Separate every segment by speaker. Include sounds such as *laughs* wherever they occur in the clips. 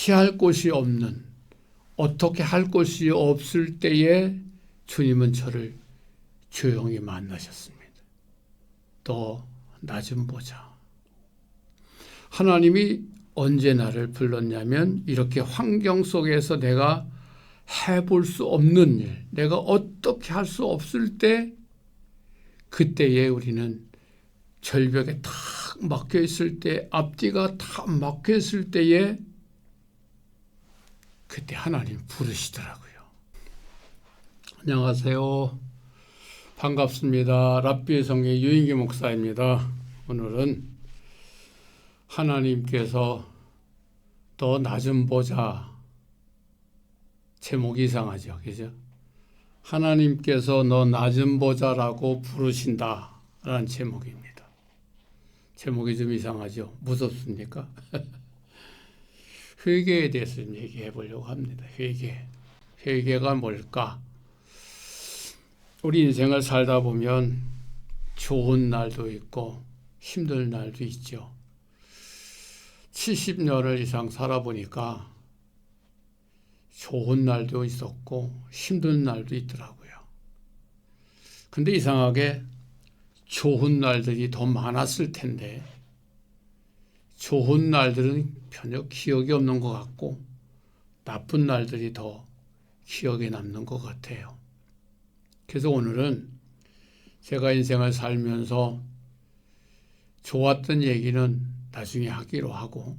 Speaker 1: 피할 곳이 없는 어떻게 할 곳이 없을 때에 주님은 저를 조용히 만나셨습니다. 또 낮은 보자. 하나님이 언제 나를 불렀냐면 이렇게 환경 속에서 내가 해볼 수 없는 일, 내가 어떻게 할 수 없을 때 그때에 우리는 절벽에 탁 막혀 있을 때 앞뒤가 탁 막혀 있을 때에 그때 하나님 부르시더라고요. 안녕하세요. 반갑습니다. 랍비의 성의 유인기 목사입니다. 오늘은 하나님께서 더 낮은 보자 제목이 이상하죠. 그죠? 하나님께서 너 낮은 보자라고 부르신다 라는 제목입니다. 제목이 좀 이상하죠. 무섭습니까? *laughs* 회개에 대해서 좀 얘기해 보려고 합니다. 회개. 회개가 뭘까? 우리 인생을 살다 보면 좋은 날도 있고 힘든 날도 있죠. 70년을 이상 살아보니까 좋은 날도 있었고 힘든 날도 있더라고요. 근데 이상하게 좋은 날들이 더 많았을 텐데 좋은 날들은 전혀 기억이 없는 것 같고 나쁜 날들이 더 기억에 남는 것 같아요. 그래서 오늘은 제가 인생을 살면서 좋았던 얘기는 나중에 하기로 하고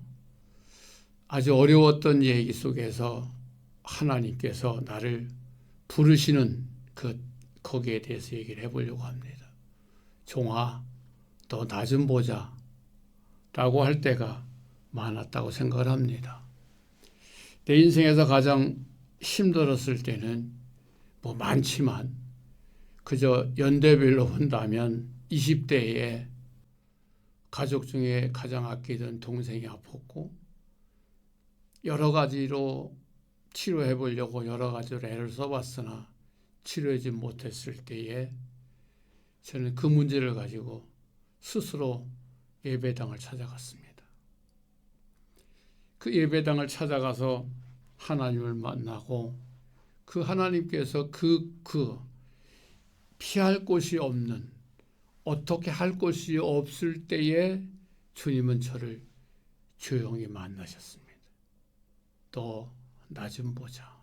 Speaker 1: 아주 어려웠던 얘기 속에서 하나님께서 나를 부르시는 그 거기에 대해서 얘기를 해보려고 합니다. 종아, 너 낮은 보자. 라고 할 때가 많았다고 생각을 합니다. 내 인생에서 가장 힘들었을 때는 뭐 많지만 그저 연대별로 본다면 20대에 가족 중에 가장 아끼던 동생이 아팠고 여러 가지로 치료해 보려고 여러 가지로 애를 써봤으나 치료하지 못했을 때에 저는 그 문제를 가지고 스스로 예배당을 찾아갔습니다. 그 예배당을 찾아가서 하나님을 만나고 그 하나님께서 그, 그 피할 곳이 없는 어떻게 할 곳이 없을 때에 주님은 저를 조용히 만나셨습니다. 또 낮은 보자.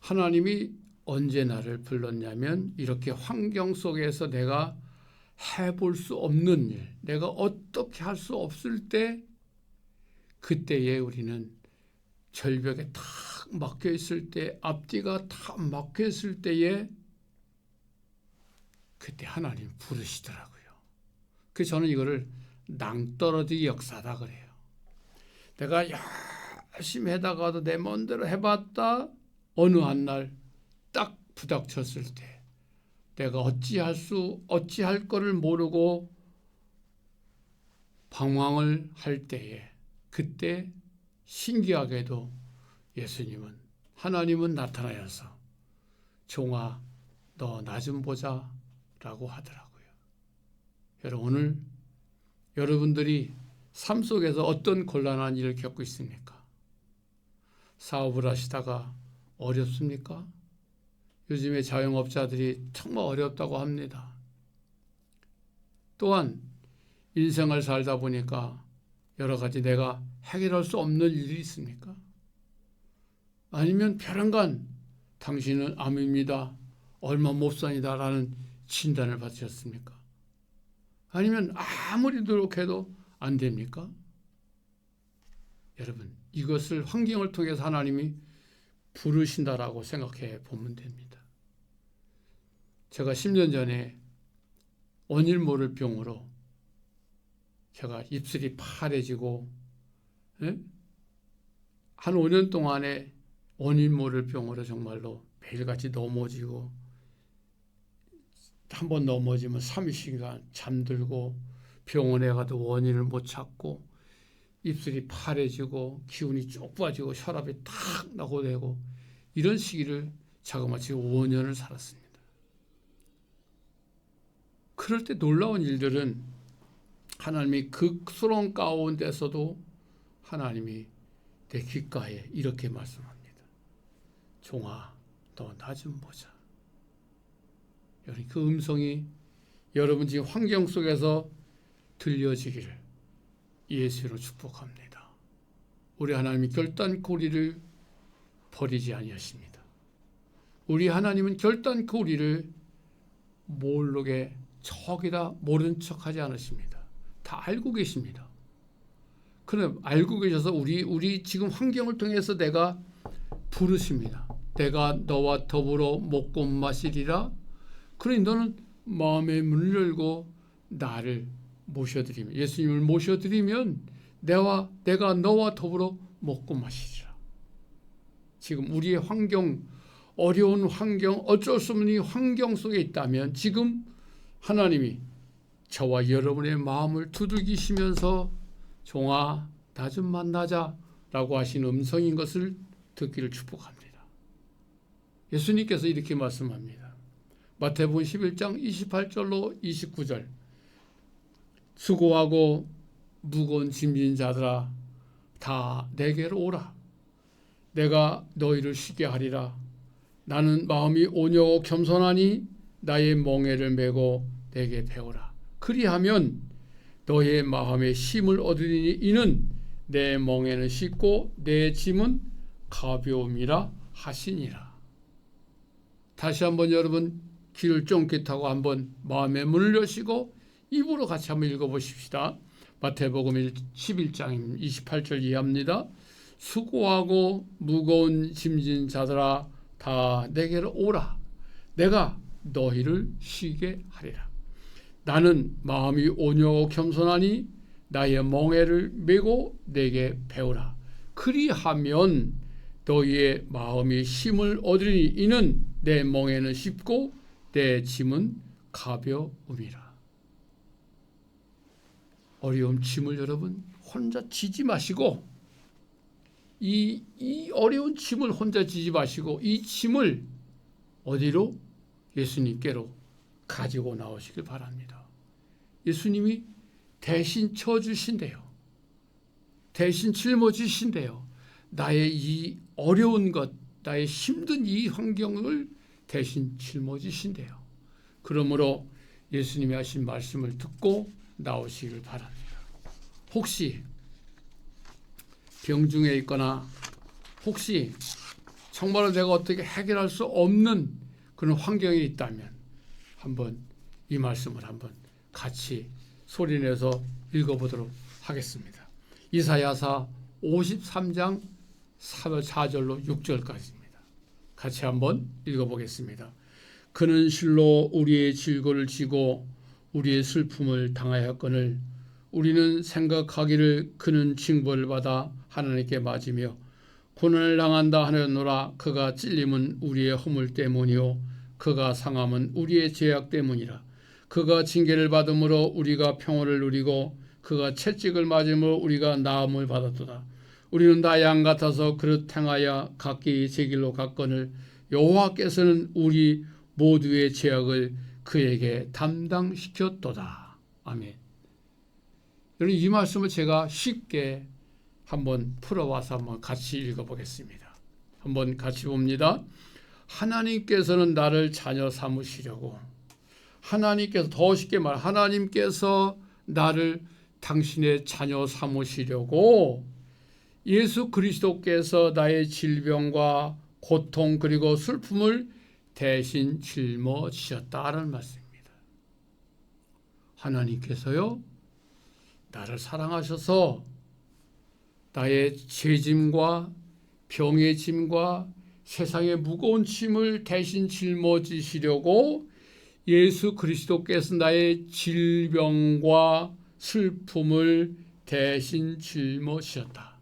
Speaker 1: 하나님이 언제 나를 불렀냐면 이렇게 환경 속에서 내가 해볼 수 없는 일, 내가 어떻게 할 수 없을 때 그때에 우리는 절벽에 탁 막혀 있을 때 앞뒤가 탁 막혀 있을 때에 그때 하나님 부르시더라고요. 그 저는 이거를 낭떠러지 역사다 그래요. 내가 열심히 해다가도 내 멋대로 해봤다 어느 한 날 딱 부닥쳤을 때 내가 어찌할 수 어찌할 거를 모르고 방황을 할 때에 그때 신기하게도 예수님은 하나님은 나타나셔서 종아 너 나 좀 보자라고 하더라고요. 여러분 오늘 여러분들이 삶 속에서 어떤 곤란한 일을 겪고 있습니까? 사업을 하시다가 어렵습니까? 요즘에 자영업자들이 정말 어렵다고 합니다. 또한 인생을 살다 보니까 여러 가지 내가 해결할 수 없는 일이 있습니까? 아니면 벼랑간 당신은 암입니다. 얼마 못 사니다라는 진단을 받으셨습니까? 아니면 아무리 노력해도 안 됩니까? 여러분, 이것을 환경을 통해서 하나님이 부르신다라고 생각해 보면 됩니다. 제가 10년 전에 원일 모를 병으로 제가 입술이 파래지고 예? 한 5년 동안에 원일 모를 병으로 정말로 매일같이 넘어지고 한 번 넘어지면 3시간 잠들고 병원에 가도 원인을 못 찾고 입술이 파래지고 기운이 쭉 빠지고 혈압이 탁 나고 되고 이런 시기를 자그마치 5년을 살았습니다. 그럴 때 놀라운 일들은 하나님이 극스러운 가운데서도 하나님이 내 귓가에 이렇게 말씀합니다. 종아, 너 나 좀 보자. 여러분 그 음성이 여러분 지금 환경 속에서 들려지기를 예수로 축복합니다. 우리 하나님이 결단코 우리를 버리지 아니하십니다. 우리 하나님은 결단코 우리를 모르게 척이다 모른 척하지 않으십니다. 다 알고 계십니다. 그럼 알고 계셔서 우리 우리 지금 환경을 통해서 내가 부르십니다. 내가 너와 더불어 먹고 마시리라. 그러니 너는 마음의 문을 열고 나를 모셔드리면 예수님을 모셔드리면 내와 내가 너와 더불어 먹고 마시리라. 지금 우리의 환경 어려운 환경 어쩔 수 없는 이 환경 속에 있다면 지금 하나님이 저와 여러분의 마음을 두들기시면서 종아 나 좀 만나자라고 하신 음성인 것을 듣기를 축복합니다. 예수님께서 이렇게 말씀합니다. 마태복음 11장 28절로 29절 수고하고 무거운 짐진 자들아 다 내게로 오라. 내가 너희를 쉬게 하리라. 나는 마음이 온유하고 겸손하니 나의 멍에를 메고 내게 배우라. 그리하면 너의 마음에 힘을 얻으리니 이는 내 멍에는 쉽고 내 짐은 가벼움이라 하시니라. 다시 한번 여러분 귀를 쫑긋 하고 한번 마음의 문을 여시고 입으로 같이 한번 읽어보십시다. 마태복음 11장 28절 이하입니다. 수고하고 무거운 짐진 자들아 다 내게로 오라. 내가 너희를 쉬게 하리라. 나는 마음이 온유하고 겸손하니 나의 멍에를 메고 내게 배우라. 그리하면 너희의 마음이 힘을 얻으리니 이는 내 멍에는 쉽고 내 짐은 가벼움이라. 어려움 짐을 여러분 혼자 지지 마시고 이, 이 어려운 짐을 혼자 지지 마시고 이 짐을 어디로 예수님께로 가지고 나오시길 바랍니다. 예수님이 대신 쳐주신대요. 대신 짊어지신대요. 나의 이 어려운 것, 나의 힘든 이 환경을 대신 짊어지신대요. 그러므로 예수님이 하신 말씀을 듣고 나오시길 바랍니다. 혹시 병중에 있거나 혹시 정말로 내가 어떻게 해결할 수 없는 그런 환경에 있다면 한번 이 말씀을 한번 같이 소리내서 읽어보도록 하겠습니다. 이사야사 53장 4절로 6절까지입니다. 같이 한번 읽어보겠습니다. 그는 실로 우리의 질고를 지고 우리의 슬픔을 당하였거늘 우리는 생각하기를 그는 징벌을 받아 하나님께 맞으며 고난을 당한다 하였노라 그가 찔림은 우리의 허물 때문이요 그가 상함은 우리의 죄악 때문이라 그가 징계를 받음으로 우리가 평화를 누리고 그가 채찍을 맞음으로 우리가 나음을 받았도다. 우리는 다 양 같아서 그릇 행하여 각기 제 길로 갔거늘 여호와께서는 우리 모두의 죄악을 그에게 담당시켰도다. 아멘. 여러분 이 말씀을 제가 쉽게 한번 풀어와서 한번 같이 읽어보겠습니다. 한번 같이 봅니다. 하나님께서는 나를 자녀 삼으시려고 하나님께서 더 쉽게 말 하나님께서 나를 당신의 자녀 삼으시려고 예수 그리스도께서 나의 질병과 고통 그리고 슬픔을 대신 짊어지셨다는 말씀입니다. 하나님께서요 나를 사랑하셔서 나의 죄짐과 병의 짐과 세상의 무거운 짐을 대신 짊어지시려고 예수 그리스도께서 나의 질병과 슬픔을 대신 짊어지셨다.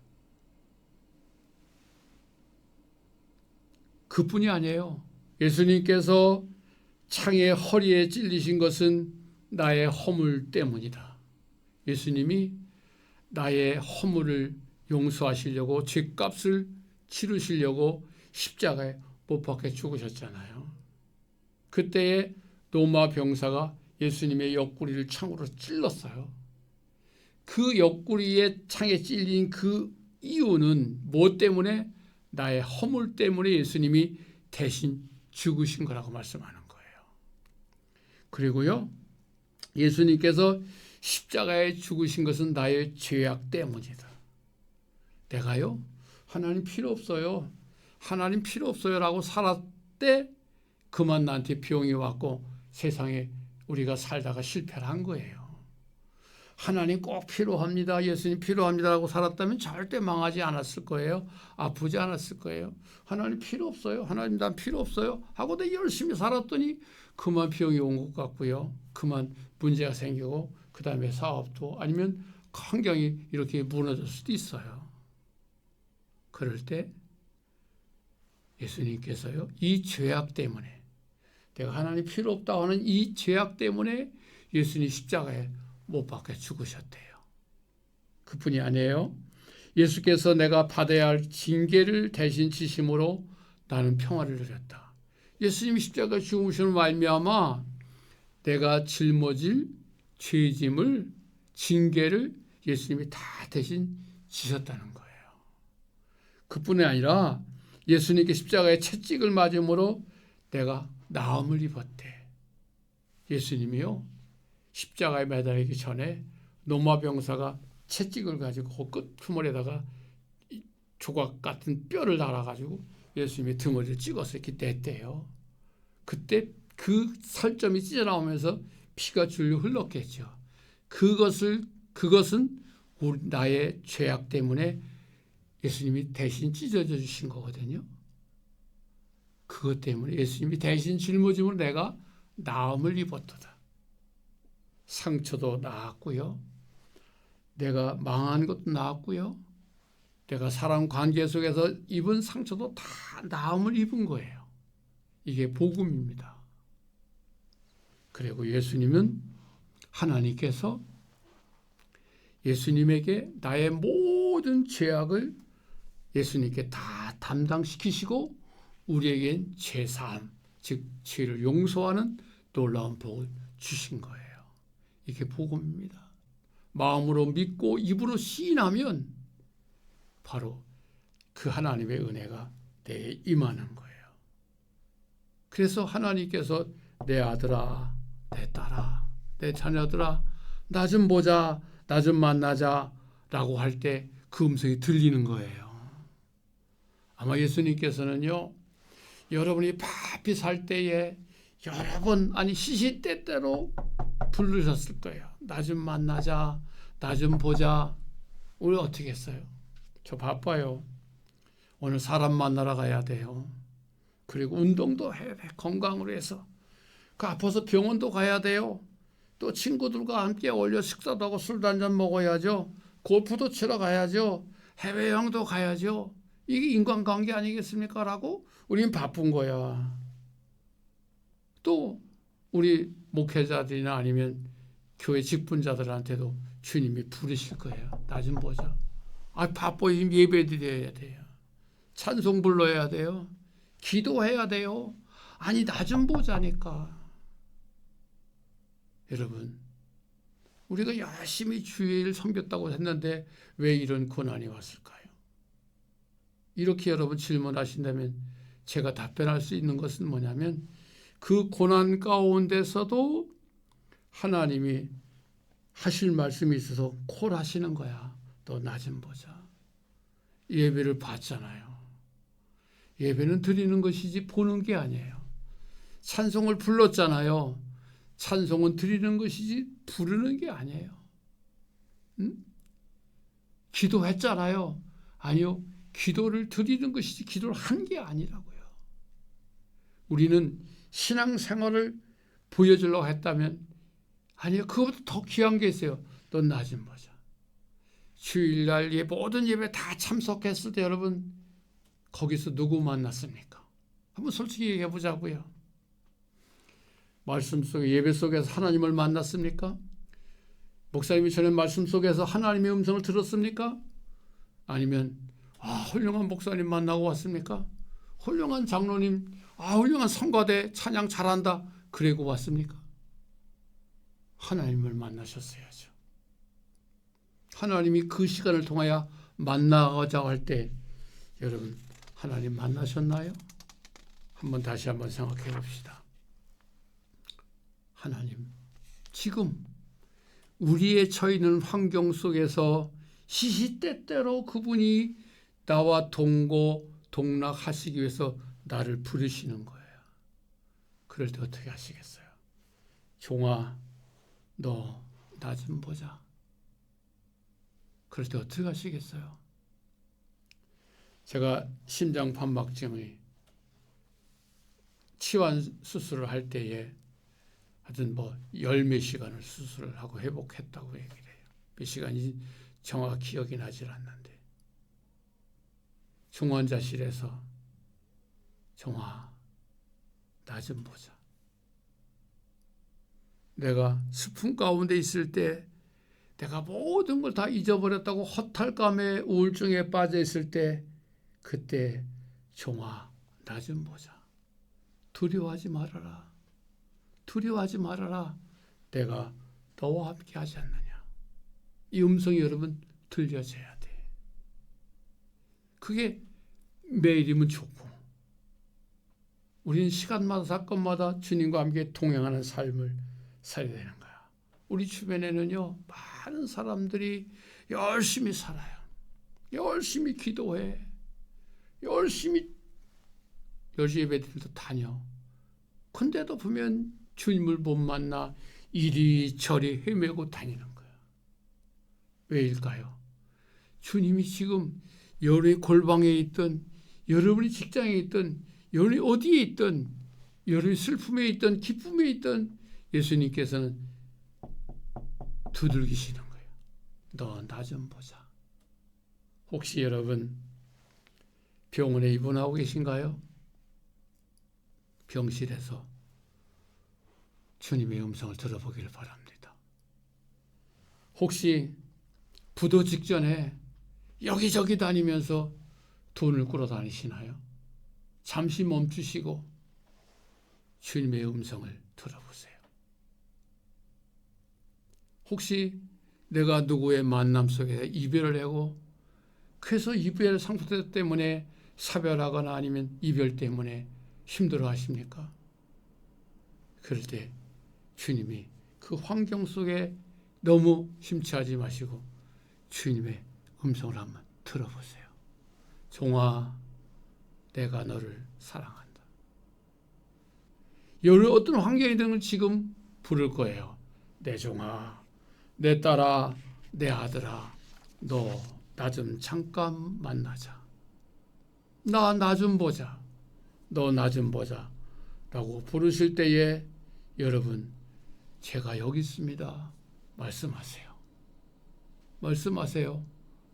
Speaker 1: 그뿐이 아니에요. 예수님께서 창의 허리에 찔리신 것은 나의 허물 때문이다. 예수님이 나의 허물을 용서하시려고 죄값을 치르시려고 십자가에 못 박혀 죽으셨잖아요. 그때에 로마 병사가 예수님의 옆구리를 창으로 찔렀어요. 그 옆구리에 창에 찔린 그이 이유는 뭐 때문에 나의 허물 때문에 예수님이 대신 죽으신 거라고 말씀하는 거예요. 그리고요. 예수님께서 십자가에 죽으신 것은 나의 죄악 때문이다. 내가요. 하나님 필요 없어요. 하나님 필요 없어요라고 살았대 그만 나한테 병이 왔고 세상에 우리가 살다가 실패를 한 거예요. 하나님 꼭 필요합니다. 예수님 필요합니다라고 살았다면 절대 망하지 않았을 거예요. 아프지 않았을 거예요. 하나님 필요 없어요. 하나님 난 필요 없어요. 하고 내 열심히 살았더니 그만 병이 온 것 같고요. 그만 문제가 생기고 그 다음에 사업도 아니면 환경이 이렇게 무너질 수도 있어요. 그럴 때 예수님께서요 이 죄악 때문에 내가 하나님 필요 없다 하는 이 죄악 때문에 예수님 십자가에 못 박혀 죽으셨대요. 그뿐이 아니에요. 예수께서 내가 받아야 할 징계를 대신 지심으로 나는 평화를 누렸다. 예수님이 십자가 죽으시는 말미암아 내가 짊어질 죄짐을 징계를 예수님이 다 대신 지셨다는 거예요. 그뿐이 아니라 예수님께 십자가에 채찍을 맞음으로 내가 나음을 입었대. 예수님이요. 십자가에 매달리기 전에 노마 병사가 채찍을 가지고 그 끝머리에다가 조각 같은 뼈를 달아가지고 예수님의 등을 찍어서 이렇게 냈대요. 그때 그 살점이 찢어 나오면서 피가 줄로 흘렀겠죠. 그것을 그것은 우리 나의 죄악 때문에 예수님이 대신 찢어져 주신 거거든요. 그것 때문에 예수님이 대신 짊어짐으로 내가 나음을 입었도다. 상처도 나았고요. 내가 망한 것도 나았고요. 내가 사람 관계 속에서 입은 상처도 다 나음을 입은 거예요. 이게 복음입니다. 그리고 예수님은 하나님께서 예수님에게 나의 모든 죄악을 예수님께 다 담당시키시고 우리에겐 죄사함, 즉 죄를 용서하는 놀라운 복을 주신 거예요. 이게 복음입니다. 마음으로 믿고 입으로 시인하면 바로 그 하나님의 은혜가 내 임하는 거예요. 그래서 하나님께서 내 아들아, 내 딸아, 내 자녀들아, 나 좀 보자, 나 좀 만나자 라고 할 때 그 음성이 들리는 거예요. 아마 예수님께서는요, 여러분이 바삐 살 때에 여러 번, 아니 시시때때로 부르셨을 거예요. 나 좀 만나자, 나 좀 보자. 우리 어떻게 했어요? 저 바빠요. 오늘 사람 만나러 가야 돼요. 그리고 운동도 해야 돼. 건강으로 해서. 그 아파서 병원도 가야 돼요. 또 친구들과 함께 어울려 식사도 하고 술도 한잔 먹어야죠. 골프도 치러 가야죠. 해외여행도 가야죠. 이게 인간관계 아니겠습니까? 라고 우리는 바쁜 거야. 또 우리 목회자들이나 아니면 교회 직분자들한테도 주님이 부르실 거예요. 나 좀 보자. 아, 바빠 예배 드려야 돼요. 찬송 불러야 돼요. 기도해야 돼요. 아니, 나 좀 보자니까. 여러분, 우리가 열심히 주일 섬겼다고 했는데 왜 이런 고난이 왔을까요? 이렇게 여러분 질문하신다면 제가 답변할 수 있는 것은 뭐냐면 그 고난 가운데서도 하나님이 하실 말씀이 있어서 콜하시는 거야. 너나좀 보자. 예배를 받잖아요. 예배는 드리는 것이지 보는 게 아니에요. 찬송을 불렀잖아요. 찬송은 드리는 것이지 부르는 게 아니에요. 응? 기도했잖아요. 아니요. 기도를 드리는 것이지 기도를 한 게 아니라고요. 우리는 신앙생활을 보여주려고 했다면 아니요. 그것보다 더 귀한 게 있어요. 넌나좀 보자. 주일날 예 모든 예배 다 참석했을 때 여러분 거기서 누구 만났습니까? 한번 솔직히 얘기해 보자고요. 말씀 속에 예배 속에서 하나님을 만났습니까? 목사님이 전에 말씀 속에서 하나님의 음성을 들었습니까? 아니면 아 훌륭한 목사님 만나고 왔습니까? 훌륭한 장로님, 아 훌륭한 성가대 찬양 잘한다. 그리고 왔습니까? 하나님을 만나셨어야죠. 하나님이 그 시간을 통하여 만나가자고 할때 여러분 하나님 만나셨나요? 한번 다시 한번 생각해 봅시다. 하나님 지금 우리의 처해 있는 환경 속에서 시시때때로 그분이 나와 동고 동락하시기 위해서 나를 부르시는 거예요. 그럴 때 어떻게 하시겠어요? 종아, 너 나 좀 보자. 그럴 때 어떻게 하시겠어요? 제가 심장 판막증의 치환 수술을 할 때에 하여튼 뭐열 몇 시간을 수술을 하고 회복했다고 얘기를 해요. 몇 시간이 정확히 기억이 나질 않는데 중환자실에서 정화 나좀 보자. 내가 슬픔 가운데 있을 때 내가 모든 걸 다 잊어버렸다고 허탈감에 우울증에 빠져 있을 때 그때 종아 나 좀 보자. 두려워하지 말아라. 두려워하지 말아라. 내가 너와 함께 하지 않느냐. 이 음성이 여러분 들려져야 돼. 그게 매일이면 좋고 우리는 시간마다 사건마다 주님과 함께 동행하는 삶을 살아야 되는 거야. 우리 주변에는요 많은 사람들이 열심히 살아요. 열심히 기도해. 열심히 열심히 예배들도 다녀. 근데도 보면 주님을 못 만나 이리저리 헤매고 다니는 거야. 왜일까요? 주님이 지금 여러분의 골방에 있든 여러분이 직장에 있든 여러분이 어디에 있든 여러분이 슬픔에 있든 기쁨에 있든 예수님께서는 두들기시는 거예요. 너 나 좀 보자. 혹시 여러분 병원에 입원하고 계신가요? 병실에서 주님의 음성을 들어보기를 바랍니다. 혹시 부도 직전에 여기저기 다니면서 돈을 꾸러 다니시나요? 잠시 멈추시고 주님의 음성을 들어보세요. 혹시 내가 누구의 만남 속에 이별을 하고 그래서 이별 상처 때문에 사별하거나 아니면 이별 때문에 힘들어 하십니까? 그럴 때 주님이 그 환경 속에 너무 심취하지 마시고 주님의 음성을 한번 들어보세요. 종아, 내가 너를 사랑한다. 여러 어떤 환경이든 지금 부를 거예요. 내 종아, 내 딸아, 내 아들아, 너 나 좀 잠깐 만나자. 나 나 좀 보자. 너 나 좀 보자. 라고 부르실 때에 여러분, 제가 여기 있습니다. 말씀하세요. 말씀하세요.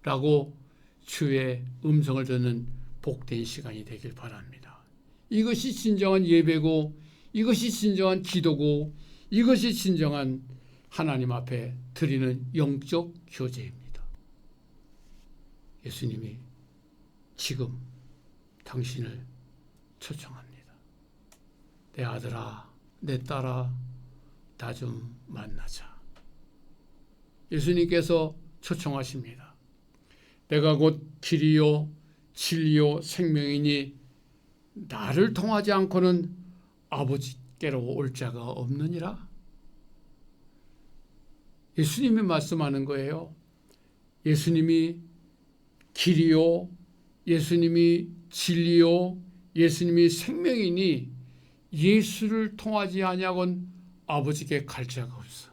Speaker 1: 라고 주의 음성을 듣는 복된 시간이 되길 바랍니다. 이것이 진정한 예배고, 이것이 진정한 기도고, 이것이 진정한 하나님 앞에 드리는 영적 교제입니다. 예수님이 지금 당신을 초청합니다. 내 아들아, 내 딸아, 나 좀 만나자. 예수님께서 초청하십니다. 내가 곧 길이요, 진리요, 생명이니 나를 통하지 않고는 아버지께로 올 자가 없느니라. 예수님이 말씀하는 거예요. 예수님이 길이요, 예수님이 진리요, 예수님이 생명이니 예수를 통하지 아니하곤 아버지께 갈 자가 없어.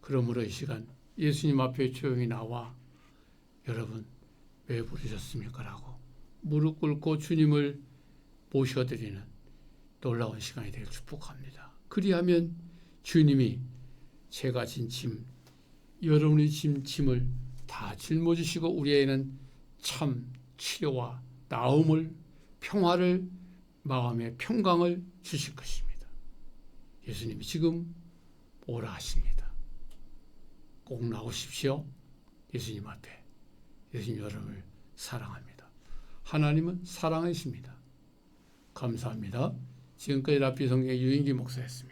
Speaker 1: 그러므로 이 시간 예수님 앞에 조용히 나와 여러분 왜 부르셨습니까? 라고 무릎 꿇고 주님을 모셔드리는 놀라운 시간이 되길 축복합니다. 그리하면 주님이 제가 진 짐, 여러분이 진 짐을 다 짊어지시고 우리에게는 참 치료와 나음을 평화를 마음의 평강을 주실 것입니다. 예수님이 지금 오라 하십니다. 꼭 나오십시오. 예수님 앞에. 예수님 여러분을 사랑합니다. 하나님은 사랑이십니다. 감사합니다. 지금까지 라피 성경의 유인기 목사였습니다.